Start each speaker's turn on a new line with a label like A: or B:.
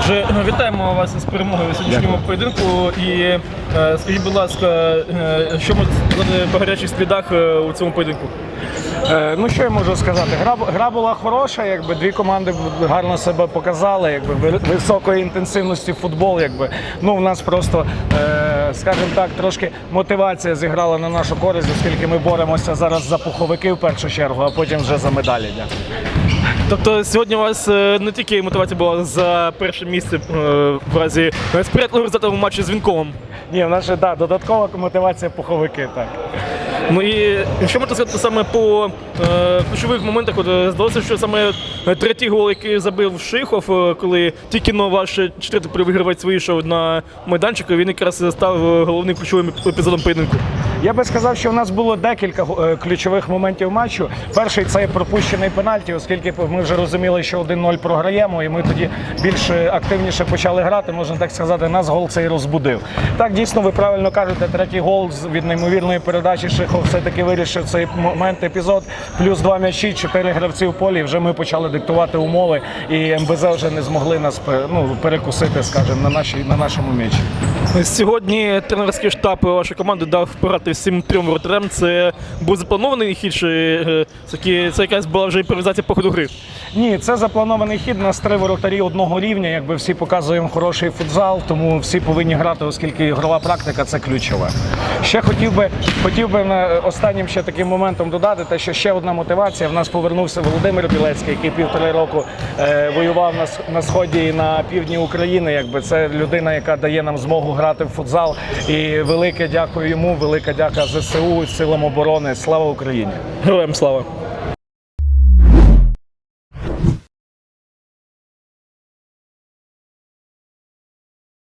A: Отже, вітаємо вас із перемогою у сьогоднішньому поєдинку. І е, скажіть, будь ласка, е, що можете сказати по гарячих слідах е, у цьому поєдинку?
B: Е, Ну що я можу сказати? Гра, гра була хороша, якби дві команди гарно себе показали, якби ви- високої інтенсивності футбол. Якби ну в нас просто, е, скажімо так, трошки мотивація зіграла на нашу користь, оскільки ми боремося зараз за пуховики в першу чергу, а потім вже за медалі. Дякую.
A: Тобто сьогодні у вас е, не тільки мотивація була за перше місце е, в разі сприятливого результату в матчі з Вінковом.
B: Ні, в нас ще да, додаткова мотивація пуховики. Так.
A: Ну і що можна сказати саме по е, ключових моментах? От, е, здалося, що саме третій гол, який забив Шихов, коли тільки но ваш четвертий перевигравець вийшов на майданчик, він якраз став головним ключовим епізодом поєдинку.
B: Я би сказав, що в нас було декілька е, ключових моментів матчу. Перший це пропущений пенальті, оскільки ми вже розуміли, що 1-0 програємо, і ми тоді більш е, активніше почали грати. Можна так сказати, нас гол цей розбудив. Так дійсно, ви правильно кажете, третій гол від неймовірної передачі Шихов все-таки вирішив цей момент, епізод. Плюс два м'ячі, чотири гравці в полі. Вже ми почали диктувати умови, і МБЗ вже не змогли нас ну, перекусити, скажімо, на нашій на нашому м'ячі.
A: Сьогодні тренерський штаб вашої команди дав порати всім трьом воротарям. Це був запланований хід, чи е, це якась була вже імпровізація по ходу гри?
B: Ні, це запланований хід. Нас три воротарі одного рівня. Якби всі показуємо хороший футзал, тому всі повинні грати, оскільки ігрова практика це ключове. Ще хотів би хотів би останнім ще таким моментом додати, те, що ще одна мотивація. В нас повернувся Володимир Білецький, який півтори року е, воював на, на сході і на півдні України. Якби це людина, яка дає нам змогу грати в футзал. І велике дякую йому, велика дяка ЗСУ, силам оборони. Слава Україні!
A: Героям слава!